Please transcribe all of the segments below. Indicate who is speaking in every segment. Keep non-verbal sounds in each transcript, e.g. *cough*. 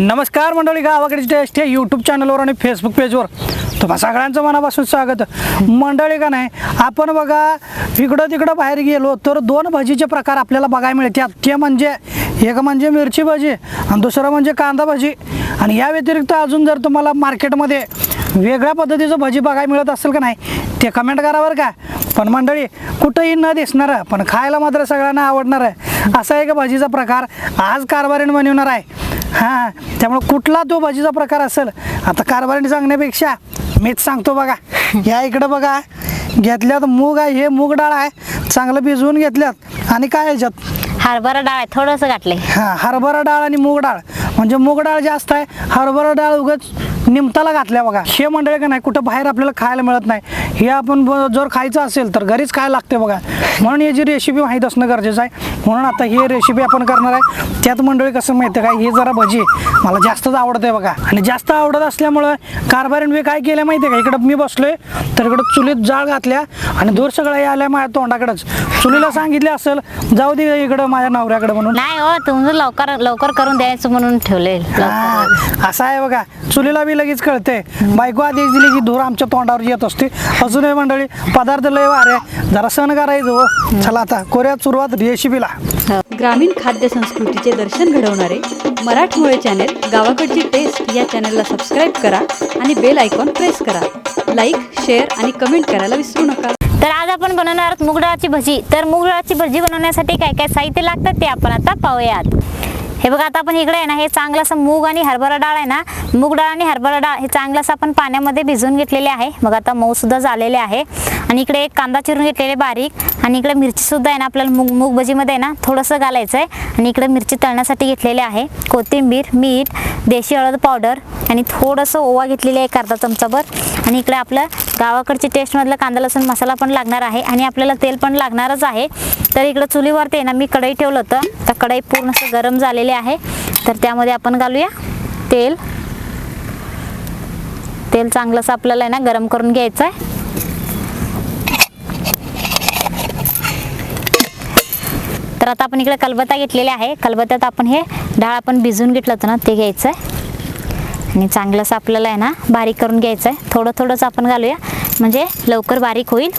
Speaker 1: नमस्कार मंडळी गावाकडे टेस्ट हे यूट्यूब चॅनलवर आणि फेसबुक पेजवर तुम्हा सगळ्यांचं मनापासून स्वागत. मंडळी का नाही आपण बघा इकडं तिकडं बाहेर गेलो तर दोन भजीचे प्रकार आपल्याला बघायला मिळतात. ते म्हणजे एक म्हणजे मिरची भजी आणि दुसरं म्हणजे कांदा भजी. आणि या व्यतिरिक्त अजून जर तुम्हाला मार्केटमध्ये वेगळ्या पद्धतीचं भजी बघायला मिळत असेल का नाही ते कमेंट करा बरं का. पण मंडळी कुठंही न दिसणार पण खायला मात्र सगळ्यांना आवडणार आहे असा एक भजीचा प्रकार आज कारभारीने बनवणार आहे. हां त्यामुळे कुठला तो भजीचा प्रकार असेल आता कारभारीने सांगण्यापेक्षा मीच सांगतो बघा. या इकडं बघा घेतल्यात मूग आहे हे मूग डाळ आहे चांगलं भिजवून घेतल्यात. आणि काय याच्यात?
Speaker 2: हरभरा डाळ आहे थोडंसं घातलंय.
Speaker 1: हां हरभरा डाळ आणि मूग डाळ. म्हणजे मूग डाळ जास्त आहे हरभरा डाळ उगाच निमताला घातल्या बघा. हे मंडळी का नाही कुठं बाहेर आपल्याला खायला मिळत नाही. हे आपण ब- जर खायचं असेल तर घरीच खायला लागते बघा. म्हणून याची रेसिपी माहीत असणं गरजेचं आहे. म्हणून आता ही रेसिपी आपण करणार आहे. त्यात मंडळी कसं माहिती आहे हे जरा भजी मला जास्तच आवडते बघा. आणि जास्त आवडत असल्यामुळं कारभारीने मी काय केलं माहिती आहे का? इकडं मी बसलोय. तर इकडं चुलीत जाळ घातल्या आणि दूर सगळं आल्या माझ्या तोंडाकडेच. चुलीला सांगितले असेल जाऊ दे इकडं माझ्या नवऱ्याकडे म्हणून.
Speaker 2: नाही हो तुमचं लवकर लवकर करून द्यायचं म्हणून ठेवले.
Speaker 1: हा, असं आहे बघा. चुलीला बी लगेच कळते. बायको आदेश दिली की धूर आमच्या तोंडावर येत असते. अजूनही मंडळी पदार्थ लय वारे जरा सण करायचं हो. चला आता कोऱ्यात सुरुवात रेसिपीला.
Speaker 3: ग्रामीण खाद्य संस्कृतीचे दर्शन घडवणारे मराठमोळे चॅनेल गावाकडची टेस्ट या चॅनेलला सबस्क्राईब करा आणि बेल आयकॉन प्रेस करा. लाईक शेअर आणि कमेंट करायला विसरू नका.
Speaker 2: तर आज आपण बनवणार आहोत मूग डाळाची भजी. तर मूग डाळाची भजी बनवण्यासाठी काय काय साहित्य लागतात ते आपण आता पाहूयात. हे बघा आता आपण इकडे आहे ना हे चांगलं असं मूग आणि हरभरा डाळ आहे ना मूग डाळ आणि हरभरा डाळ हे चांगलं असं आपण पाण्यामध्ये भिजवून घेतलेले आहे. बघा आता मऊ सुद्धा झालेले आहे. आणि इकडे एक कांदा चिरून घेतलेले बारीक. आणि इकडे मिरचीसुद्धा आहे ना आपल्याला मूग मूग भजीमध्ये आहे ना थोडंसं घालायचं आहे आणि इकडे मिरची तळण्यासाठी घेतलेले आहे. कोथिंबीर मीठ देशी हळद पावडर आणि थोडंसं ओवा घेतलेली आहे एक अर्धा चमचाभर. आणि इकडे आपलं गावाकडची टेस्टमधलं कांदा लसूण मसाला पण लागणार आहे. आणि आपल्याला तेल पण लागणारच आहे. तर इकडं चुलीवरती आहे ना मी कढई ठेवलं होतं. तर कढई पूर्ण असं गरम झालेली आहे. तर त्यामध्ये आपण घालूया तेल. तेल चांगलंसं आपल्याला आहे ना गरम करून घ्यायचं आहे तर आता आपण इकडे कलबत्ता घेतलेला आहे. कलबत्त्यात आपण हे डाळ आपण भिजवून घेतलं होतं ना ते घ्यायचं आहे आणि चांगलंच आपल्याला आहे ना बारीक करून घ्यायचं आहे थोडं थोडंच आपण घालूया. म्हणजे लवकर बारीक होईल.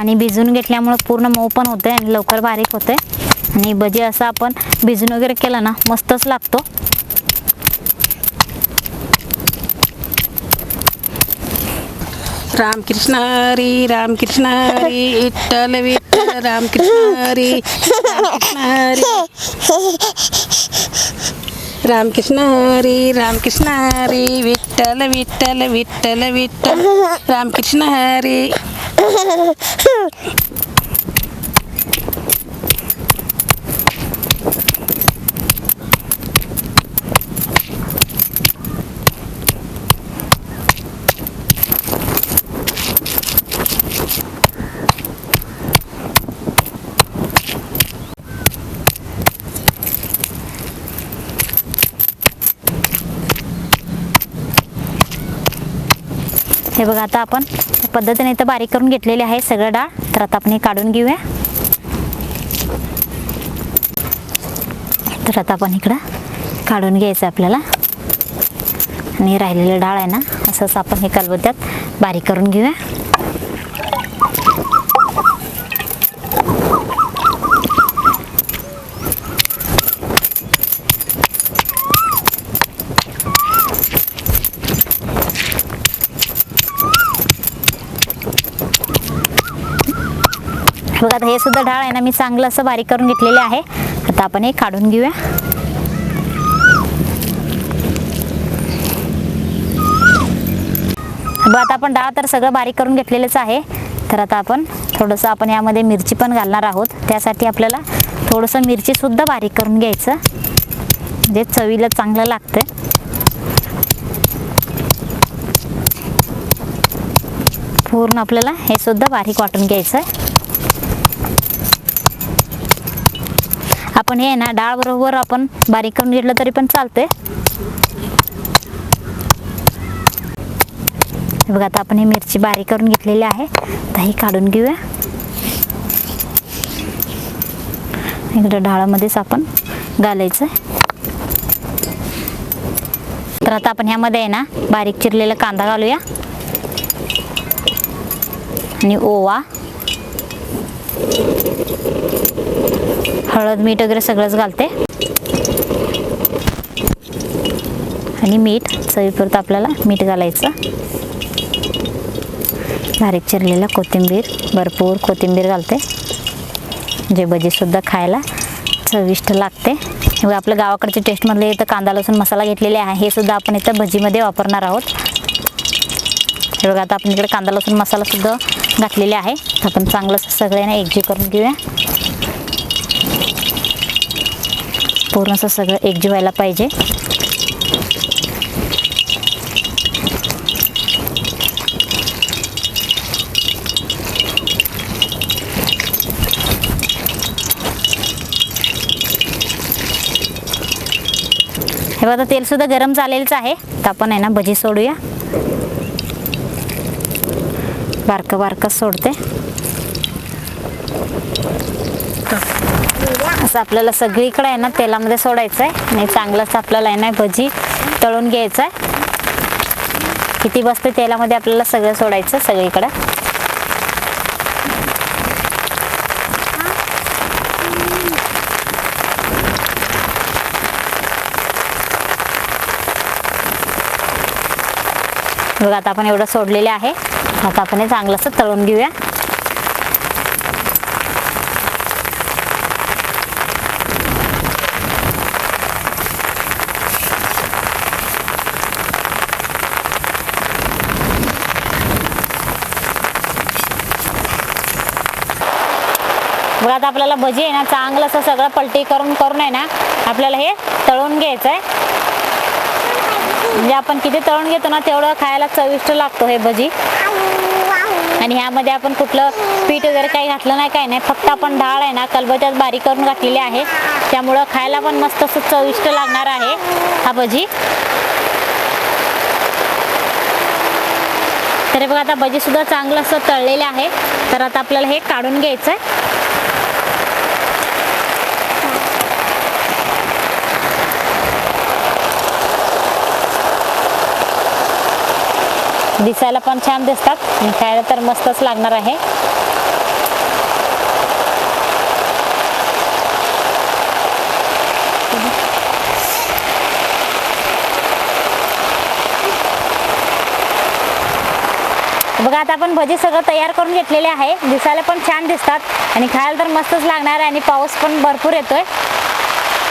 Speaker 2: आणि भिजून घेतल्यामुळं पूर्ण मऊ पण होते आणि लवकर बारीक होते आणि भजी असं आपण भिजून वगैरे केलं ना मस्तच लागतो.
Speaker 4: రామకృష్ణ హరి రామకృష్ణ హరి ఇట్టల విట్టల రామకృష్ణ హరి రామకృష్ణ హరి. రామకృష్ణ హరి రామకృష్ణ హరి విట్టల విట్టల విట్టల విట్టల రామకృష్ణ హరి.
Speaker 2: हे बघा आता आपण पद्धतीने इथं बारीक करून घेतलेले आहे सगळं डाळ. तर आता आपण हे काढून घेऊया. तर आता आपण इकडं काढून घ्यायचं आपल्याला. आणि राहिलेलं डाळ आहे ना असंच आपण हे कलबत्त्यात बारीक करून घेऊया. बघा आता हे सुद्धा डाळ आहे ना मी चांगलं असं बारीक करून घेतलेले आहे. आता आपण हे काढून घेऊया. बघ आता आपण डाळ तर सगळं बारीक करून घेतलेलंच आहे. तर आता आपण थोडंसं आपण यामध्ये मिरची पण घालणार आहोत. त्यासाठी आपल्याला थोडंसं मिरचीसुद्धा बारीक करून घ्यायचं. म्हणजे चवीला चांगलं लागतं पूर्ण आपल्याला हे सुद्धा बारीक वाटून घ्यायचं आहे आपण हे ना डाळ बरोबर आपण बारीक करून घेतलं तरी पण चालतंय. बघा आता आपण ही मिरची बारीक करून घेतलेली आहे. तर ही काढून घेऊया. इकडं डाळामध्येच आपण घालायचं. तर आता आपण ह्यामध्ये आहे ना बारीक चिरलेला कांदा घालूया. आणि ओवा. हळद मीठ वगैरे सगळंच घालते. आणि मीठ चवीपुरतं आपल्याला मीठ घालायचं. बारीक चिरलेला कोथिंबीर भरपूर कोथिंबीर घालते. जे भजीसुद्धा खायला चविष्ट लागते. आपल्या गावाकडच्या टेस्टमधले इथं कांदा लसूण मसाला घेतलेले आहे. हे सुद्धा आपण इथं भजीमध्ये वापरणार आहोत. हे बघा आता आपण इकडे कांदा लसूण मसालासुद्धा घातलेले आहे. आपण चांगलं सगळ्यांना एकजीव करून घेऊया. पूर्ण असं सगळं एकजीव व्हायला पाहिजे. हे बघा तेलसुद्धा गरम झालेलंच आहे. तर आपण आहे ना भजी सोडूया. बारकं बारकं सोडते. असं आपल्याला सगळीकडे आहे ना तेलामध्ये सोडायचं आहे आणि चांगलंच आपल्याला आहे ना भजी तळून घ्यायचं आहे किती बसते तेलामध्ये आपल्याला सगळं सोडायचं सगळीकडे. बघा आता आपण एवढं सोडलेले आहे. आता आपण हे चांगलंसं तळून घेऊया. मग आता आपल्याला भजी आहे ना चांगलं असं सगळं पलटी करून करून आहे ना आपल्याला हे तळून घ्यायचं आहे म्हणजे आपण किती तळून घेतो ना तेवढं खायला चविष्ट लागतो हे भजी. आणि ह्यामध्ये आपण कुठलं पीठ वगैरे काही घातलं नाही काही नाही. फक्त आपण डाळ आहे ना कलबत्यात बारीक करून घातलेली आहे. त्यामुळं खायला पण मस्त असं चविष्ट लागणार आहे हा भजी. तरी बघा आता भजी सुद्धा चांगलं असं तळलेलं आहे. तर आता आपल्याला हे काढून घ्यायचं आहे दिसायला पण छान दिसतात. आणि खायला तर मस्तच लागणार आहे. बघा आता आपण भजी सगळं तयार करून घेतलेले आहे. दिसायला पण छान दिसतात. आणि खायला तर मस्तच लागणार आहे आणि पाऊस पण भरपूर येतोय.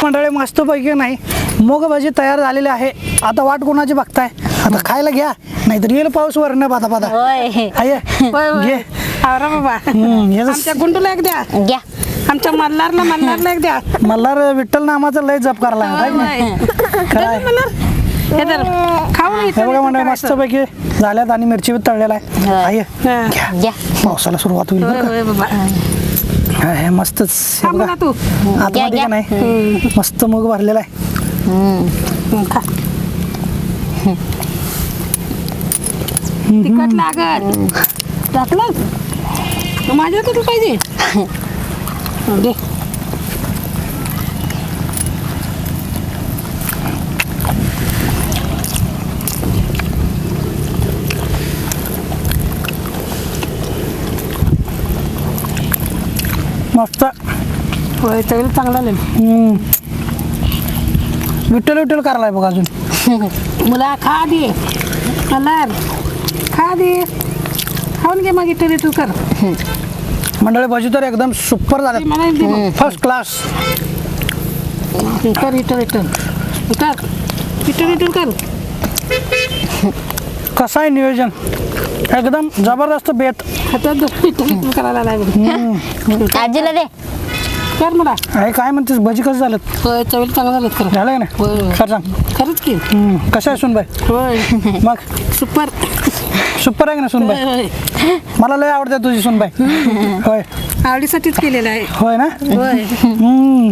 Speaker 1: मंडळी मस्तपैकी नाही. मूग भजी तयार झालेली आहे. आता वाट कोणाची बघताय? आता खायला घ्या. नाहीतर. येईल पाऊस वरण पाता पाता
Speaker 2: होय.
Speaker 1: आहे
Speaker 4: होय होय.
Speaker 1: घे
Speaker 4: आवरा बाबा.
Speaker 1: हम्म, याचं
Speaker 4: आमच्या गुंडूला एक द्या.
Speaker 2: घ्या.
Speaker 4: आमच्या मल्हारला मल्हारला एक द्या.
Speaker 1: मला विठ्ठल नामाचा लय जप करायला लागला आहे की नाही? काय
Speaker 4: हे तर खाऊ
Speaker 1: हे बघा मंडळी मस्तपैकी झाल्यात आणि मिरची बी तळलेला आहे.
Speaker 2: होय.
Speaker 1: आहे
Speaker 4: हा.
Speaker 1: घ्या.
Speaker 2: घ्या.
Speaker 1: पावसाला सुरुवात होईल
Speaker 4: होय
Speaker 1: बरं
Speaker 4: होय बाबा.
Speaker 1: का? हा, हे मस्तच. हे
Speaker 4: थांब
Speaker 1: बघा.
Speaker 4: ना तू.
Speaker 1: आतमध्ये
Speaker 2: घ्या.
Speaker 1: का नाही? मस्त मूग भरलेला आहे.
Speaker 4: खा. तिखट लागत टाकलं? माझ्या कुठं पाहिजे. दे.
Speaker 1: मस्त.
Speaker 4: होय चवीला चांगला आलं.
Speaker 1: विठ्ठल विठ्ठल करायला बघा अजून. *laughs*
Speaker 4: मुला खा दे मल्हार खा दे खाऊन घे मग इथं रिटू कर.
Speaker 1: मंडळी भाजी तर एकदम सुपर
Speaker 4: मग.
Speaker 1: फर्स्ट क्लास
Speaker 4: कर इथं रिटर्न कर इथं. रिटर्न कर.
Speaker 1: कसं आहे नियोजन? एकदम जबरदस्त बेत.
Speaker 4: हातात रिटर्न करायला लागेल.
Speaker 2: आजीला दे.
Speaker 4: कर मला
Speaker 1: आहे काय म्हणतेस? भजी कसं झालं
Speaker 4: चवीला चांगलं झालं कर
Speaker 1: झालं का नाही. खरं सांग.
Speaker 4: खरंच की.
Speaker 1: कसं आहे सुनबाई?
Speaker 4: होय.
Speaker 1: मग?
Speaker 4: सुपर.
Speaker 1: सुपर आहे ना सुनबाई?
Speaker 4: होय
Speaker 1: मला लय आवडते तुझी सुनबाई. होय.
Speaker 4: आवडीसाठीच केलेलं आहे.
Speaker 1: होय ना?
Speaker 4: होय.
Speaker 1: हम्म.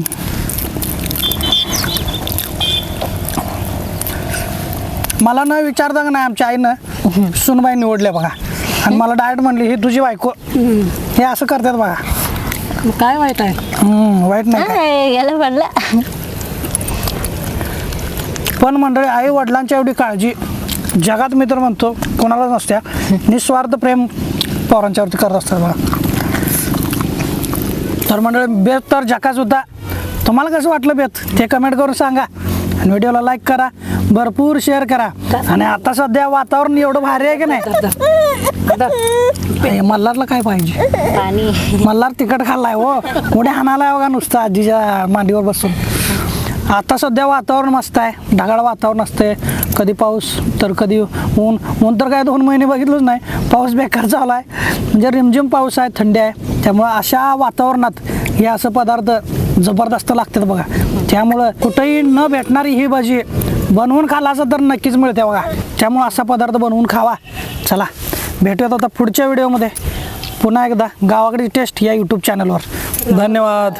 Speaker 1: मला न विचारता का नाही आमच्या आईनं सुनबाई निवडले बघा. आणि मला डायरेक्ट म्हणली ही तुझी बायको. हे असं करतात बघा.
Speaker 4: मग काय वाईट आहे?
Speaker 1: हम्म, वाईट नाही काय.
Speaker 2: याला पडलं
Speaker 1: पण मंडळी आई वडिलांच्या एवढी काळजी जगात मी तर म्हणतो कोणाला नसत्या. निस्वार्थ प्रेम पोरांच्यावरती करत असतात बघा. तर मंडळी बेत तर होता. तुम्हाला कसं वाटलं बेत? ते कमेंट करून सांगा. आणि व्हिडिओला लाईक करा. भरपूर शेअर करा. आणि आता सध्या वातावरण एवढं भारी आहे की नाही? मल्हारला काय पाहिजे? मल्हार तिखट खाल्लाय हो. उड्या हाणालाय बघा नुसतं आजीच्या मांडीवर बसून. आता सध्या वातावरण मस्त आहे. ढगाळ वातावरण असते. कधी पाऊस तर कधी ऊन. ऊन तर काय दोन महिने बघितलंच नाही. पाऊस बेकार चालू आहे. म्हणजे रिमझिम पाऊस आहे थंडी आहे. त्यामुळं अशा वातावरणात हे असं पदार्थ जबरदस्त लागतात बघा. त्यामुळं कुठंही न भेटणारी ही भाजी बनवून खालाचं तर नक्कीच मिळते बघा. त्यामुळं असा पदार्थ बनवून खावा. चला भेटूयात आता पुढच्या व्हिडिओमध्ये. पुन्हा एकदा गावाकडे टेस्ट या यूट्यूब चॅनलवर धन्यवाद.